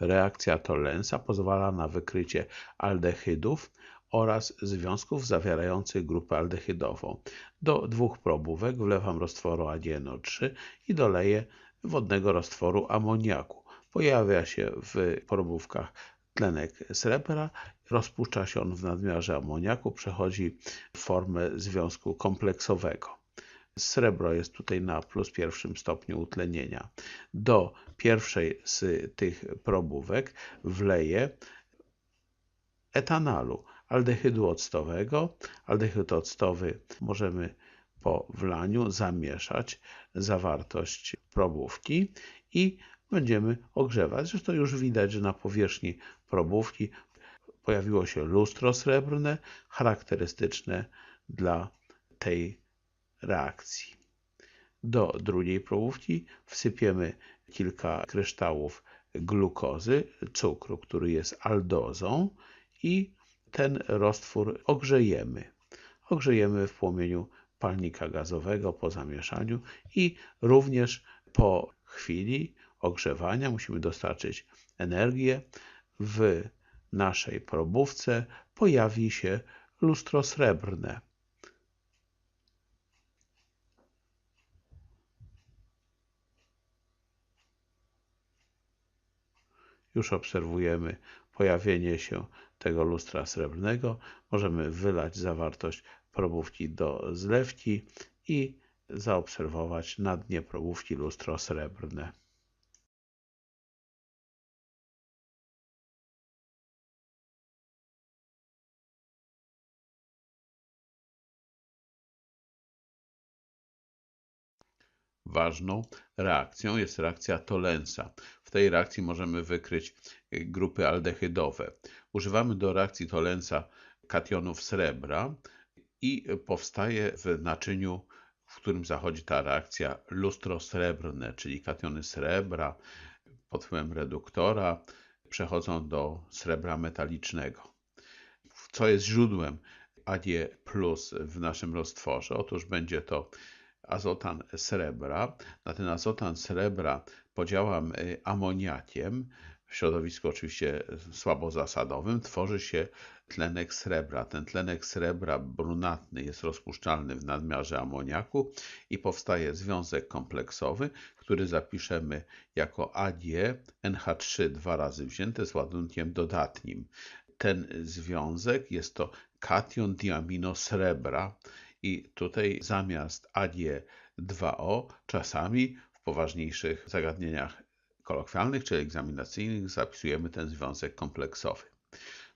Reakcja Tolensa pozwala na wykrycie aldehydów oraz związków zawierających grupę aldehydową. Do dwóch probówek wlewam roztworu ADNO3 i doleję wodnego roztworu amoniaku. Pojawia się w probówkach tlenek srebra, rozpuszcza się on w nadmiarze amoniaku, przechodzi w formę związku kompleksowego. Srebro jest tutaj na plus pierwszym stopniu utlenienia. Do pierwszej z tych probówek wleję etanalu, aldehydu octowego. Aldehyd octowy możemy po wlaniu zamieszać zawartość probówki i będziemy ogrzewać. Zresztą już widać, że na powierzchni probówki pojawiło się lustro srebrne, charakterystyczne dla tej reakcji. Do drugiej probówki wsypiemy kilka kryształów glukozy, cukru, który jest aldozą i ten roztwór ogrzejemy. Ogrzejemy w płomieniu palnika gazowego po zamieszaniu i również po chwili ogrzewania musimy dostarczyć energię. W naszej probówce pojawi się lustro srebrne. Już obserwujemy pojawienie się tego lustra srebrnego. Możemy wylać zawartość probówki do zlewki i zaobserwować na dnie probówki lustro srebrne. Ważną reakcją jest reakcja Tolensa. W tej reakcji możemy wykryć grupy aldehydowe. Używamy do reakcji Tolensa kationów srebra i powstaje w naczyniu, w którym zachodzi ta reakcja lustro srebrne, czyli kationy srebra pod wpływem reduktora przechodzą do srebra metalicznego. Co jest źródłem AD plus w naszym roztworze? Otóż będzie to azotan srebra. Na ten azotan srebra podziałam y, amoniakiem, w środowisku oczywiście słabozasadowym, tworzy się tlenek srebra. Ten tlenek srebra brunatny jest rozpuszczalny w nadmiarze amoniaku i powstaje związek kompleksowy, który zapiszemy jako AD NH3 dwa razy wzięte z ładunkiem dodatnim. Ten związek jest to kation diamino srebra i tutaj zamiast AD2O czasami w poważniejszych zagadnieniach kolokwialnych czy egzaminacyjnych zapisujemy ten związek kompleksowy.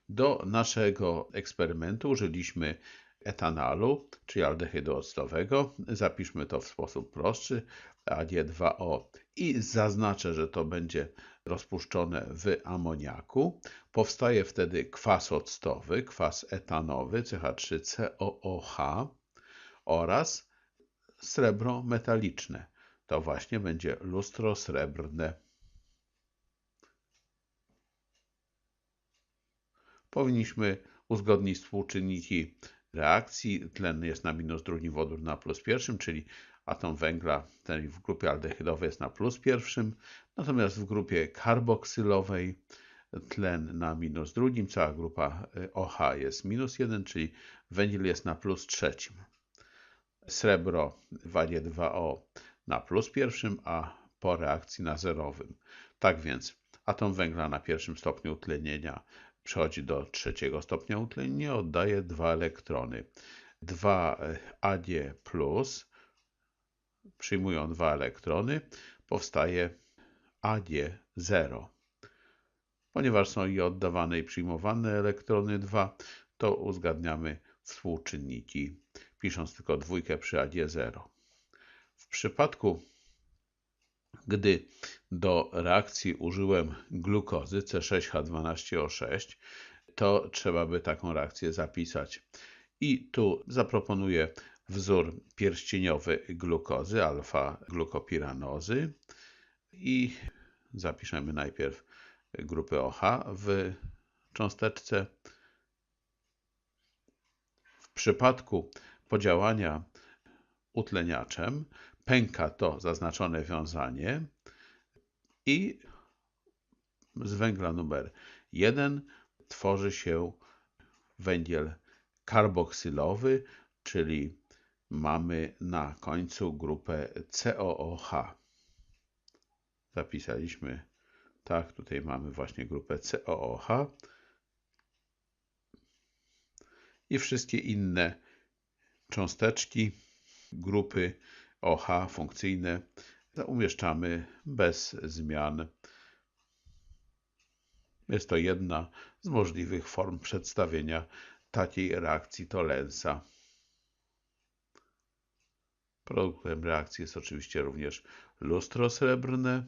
Do naszego eksperymentu użyliśmy etanalu, czyli aldehydu octowego. Zapiszmy to w sposób prostszy, AD2O i zaznaczę, że to będzie rozpuszczone w amoniaku. Powstaje wtedy kwas octowy, kwas etanowy, CH3COOH oraz srebro metaliczne. To właśnie będzie lustro srebrne. Powinniśmy uzgodnić współczynniki reakcji. Tlen jest na minus drugim, wodór na plus pierwszym, czyli atom węgla ten w grupie aldehydowej jest na plus pierwszym, natomiast w grupie karboksylowej tlen na minus drugim, cała grupa OH jest minus jeden, czyli węgiel jest na plus trzecim srebro w AD2O na plus pierwszym, a po reakcji na zerowym. Tak więc atom węgla na pierwszym stopniu utlenienia przechodzi do trzeciego stopnia utlenienia, oddaje dwa elektrony. 2 AD plus przyjmują dwa elektrony, powstaje AD0. Ponieważ są i oddawane i przyjmowane elektrony 2, to uzgadniamy współczynniki pisząc tylko dwójkę przy AD0. W przypadku, gdy do reakcji użyłem glukozy C6H12O6, to trzeba by taką reakcję zapisać. I tu zaproponuję wzór pierścieniowy glukozy, alfa-glukopiranozy i zapiszemy najpierw grupę OH w cząsteczce. W przypadku podziałania utleniaczem, pęka to zaznaczone wiązanie. I z węgla numer 1 tworzy się węgiel karboksylowy, czyli mamy na końcu grupę COOH. Zapisaliśmy. Tak, tutaj mamy właśnie grupę COOH i wszystkie inne cząsteczki grupy OH funkcyjne umieszczamy bez zmian. Jest to jedna z możliwych form przedstawienia takiej reakcji Tolensa. Produktem reakcji jest oczywiście również lustro srebrne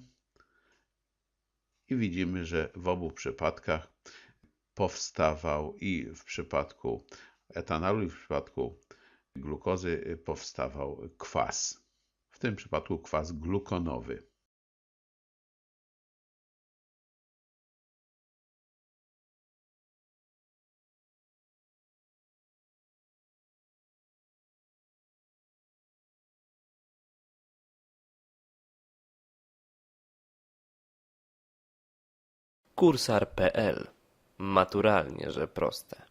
i widzimy, że w obu przypadkach powstawał i w przypadku etanolu i w przypadku glukozy powstawał kwas. W tym przypadku kwas glukonowy. Kursar.pl Maturalnie, że proste.